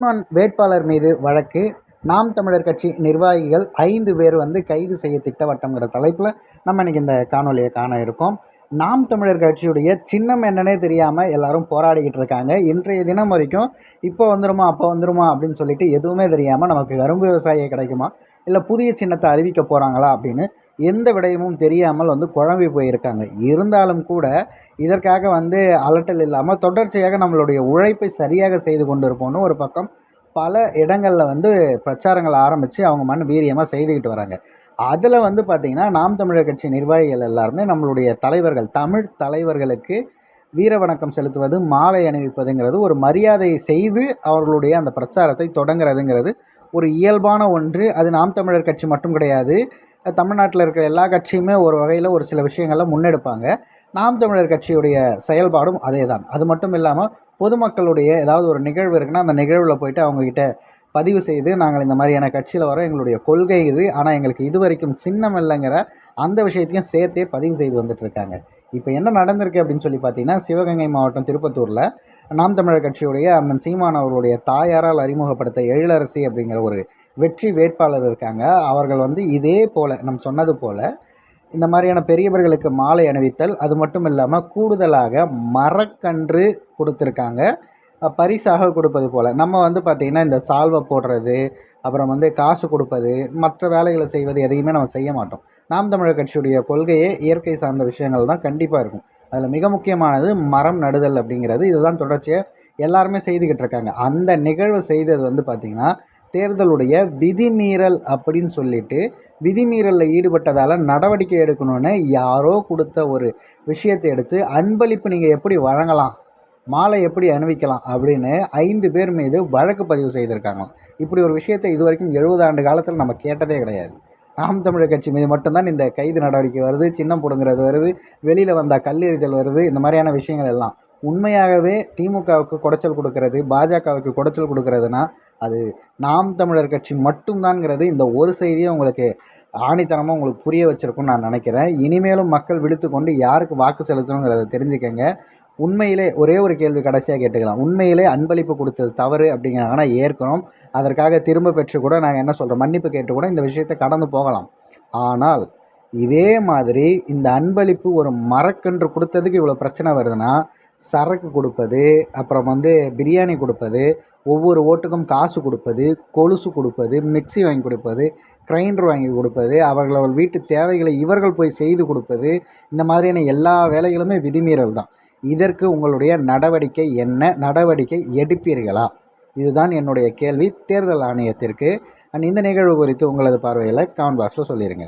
சீமான் வேட்பாளர் மீது வழக்கு. நாம் தமிழர் கட்சி நிர்வாகிகள் ஐந்து பேர் வந்து கைது செய்ய திட்டவட்டங்கிற தலைப்பில் நம்ம இன்றைக்கி இந்த காணொலியை காண இருக்கோம். நாம் தமிழர் கட்சியுடைய சின்னம் என்னன்னே தெரியாமல் எல்லாரும் போராடிக்கிட்டு இருக்காங்க. இன்றைய தினம் வரைக்கும் இப்போ வந்துருமா அப்போ வந்துருமா அப்படின்னு சொல்லிட்டு எதுவுமே தெரியாமல் நமக்கு கரும்பு விவசாயியை கிடைக்குமா? இல்லை புதிய சின்னத்தை அறிவிக்க போகிறாங்களா அப்படின்னு எந்த விடயமும் தெரியாமல் வந்து குழம்பி போயிருக்காங்க. இருந்தாலும் கூட இதற்காக வந்து அலட்டல் இல்லாமல் தொடர்ச்சியாக நம்மளுடைய உழைப்பை சரியாக செய்து கொண்டு இருப்போம்னு ஒரு பக்கம் பல இடங்களில் வந்து பிரச்சாரங்கள் ஆரம்பித்து அவங்க மண் வீரியமாக செய்துக்கிட்டு வராங்க. அதில் வந்து பார்த்திங்கன்னா நாம் தமிழர் கட்சி நிர்வாகிகள் எல்லாருமே நம்மளுடைய தலைவர்கள் தமிழ் தலைவர்களுக்கு வீர வணக்கம் செலுத்துவது மாலை அணிவிப்பதுங்கிறது ஒரு மரியாதையை செய்து அவர்களுடைய அந்த பிரச்சாரத்தை தொடங்குறதுங்கிறது ஒரு இயல்பான ஒன்று. அது நாம் தமிழர் கட்சி மட்டும் கிடையாது. தமிழ்நாட்டில் இருக்கிற எல்லா கட்சியுமே ஒரு வகையில் ஒரு சில விஷயங்களில் முன்னெடுப்பாங்க. நாம் தமிழர் கட்சியுடைய செயல்பாடும் அதே தான் அது மட்டும் இல்லாமல் பொதுமக்களுடைய ஏதாவது ஒரு நிகழ்வு இருக்குன்னா அந்த நிகழ்வில் போயிட்டு அவங்கக்கிட்ட பதிவு செய்து நாங்கள் இந்த மாதிரியான கட்சியில் வரோம் எங்களுடைய கொள்கை இது. ஆனால் எங்களுக்கு இது வரைக்கும் சின்னம் இல்லைங்கிற அந்த விஷயத்தையும் சேர்த்தே பதிவு செய்து வந்துட்டுருக்காங்க இப்போ என்ன நடந்திருக்கு அப்படின்னு சொல்லி பார்த்தீங்கன்னா சிவகங்கை மாவட்டம் திருப்பத்தூரில் நாம் தமிழர் கட்சியுடைய அண்ணன் சீமான் அவர்களுடைய தாயாரால் அறிமுகப்படுத்த எழிலரசி அப்படிங்கிற ஒரு வெற்றி வேட்பாளர் இருக்காங்க. அவர்கள் வந்து இதே போல் நம் சொன்னது போல் இந்த மாதிரியான பெரியவர்களுக்கு மாலை அணிவித்தல் அது மட்டும் இல்லாமல் கூடுதலாக மரக்கன்று கொடுத்துருக்காங்க. பரிசாக கொடுப்பது போல். நம்ம வந்து பார்த்திங்கன்னா இந்த சால்வை போடுறது அப்புறம் வந்து காசு கொடுப்பது மற்ற வேலைகளை செய்வது எதையுமே நம்ம செய்ய மாட்டோம். நாம் தமிழர் கட்சியுடைய கொள்கையே இயற்கை சார்ந்த விஷயங்கள் தான் கண்டிப்பாக இருக்கும். அதில் மிக முக்கியமானது மரம் நடுதல் அப்படிங்கிறது. இதுதான் தொடர்ச்சியாக எல்லாருமே செய்துக்கிட்டு இருக்காங்க. அந்த நிகழ்வு செய்தது வந்து பார்த்திங்கன்னா தேர்தலுடைய விதிமீறல் அப்படின்னு சொல்லிட்டு விதிமீறலில் ஈடுபட்டதால் நடவடிக்கை எடுக்கணும்னு யாரோ கொடுத்த ஒரு விஷயத்தை எடுத்து அன்பளிப்பு நீங்கள் எப்படி வழங்கலாம்? மாலை எப்படி அணிவிக்கலாம்? அப்படின்னு ஐந்து பேர் மீது வழக்கு பதிவு செய்திருக்காங்க. இப்படி ஒரு விஷயத்தை இது வரைக்கும் எழுபது ஆண்டு காலத்தில் நம்ம கேட்டதே கிடையாது. நாம் தமிழர் கட்சி மீது மட்டும்தான் இந்த கைது நடவடிக்கை வருது சின்னம் பிடுங்கிறது வருது வெளியில் வந்தால் கல்லெறிதல் வருது இந்த மாதிரியான விஷயங்கள் எல்லாம். உண்மையாகவே திமுகவுக்கு குடைச்சல் கொடுக்கறது பாஜகவுக்கு குடைச்சல் கொடுக்கறதுனா அது நாம் தமிழர் கட்சி மட்டும்தான்ங்கிறது இந்த ஒரு செய்தியை உங்களுக்கு ஆணித்தனமாக உங்களுக்கு புரிய வச்சுருக்குன்னு நான் நினைக்கிறேன். இனிமேலும் மக்கள் விழுத்து கொண்டு யாருக்கு வாக்கு செலுத்தணுங்கிறத தெரிஞ்சுக்கங்க. உண்மையிலே ஒரே ஒரு கேள்வி கடைசியாக கேட்டுக்கலாம். உண்மையிலே அன்பளிப்பு கொடுத்தது தவறு அப்படிங்கிறாங்கன்னா ஏற்கனோம் அதற்காக திரும்ப பெற்று கூட நாங்கள் என்ன சொல்கிறோம் மன்னிப்பு கேட்டு கூட இந்த விஷயத்தை கடந்து போகலாம். ஆனால் இதே மாதிரி இந்த அன்பளிப்பு ஒரு மரக்கன்று கொடுத்ததுக்கு இவ்வளோ பிரச்சனை வருதுன்னா சரக்கு கொடுப்பது அப்புறம் வந்து பிரியாணி கொடுப்பது ஒவ்வொரு ஓட்டுக்கும் காசு கொடுப்பது கொலுசு கொடுப்பது மிக்சி வாங்கி கொடுப்பது கிரைண்டர் வாங்கி கொடுப்பது அவர்கள் வீட்டு தேவைகளை இவர்கள் போய் செய்து கொடுப்பது இந்த மாதிரியான எல்லா வேலைகளுமே விதிமீறல் தான். இதற்கு உங்களுடைய நடவடிக்கை என்ன? நடவடிக்கை எடுப்பீர்களா? இதுதான் என்னுடைய கேள்வி. தேர்தல் ஆணையத்திற்கு. அண்ட் இந்த நிகழ்வு குறித்து உங்களது பார்வையில் கமெண்ட் பாக்ஸில் சொல்லிடுங்க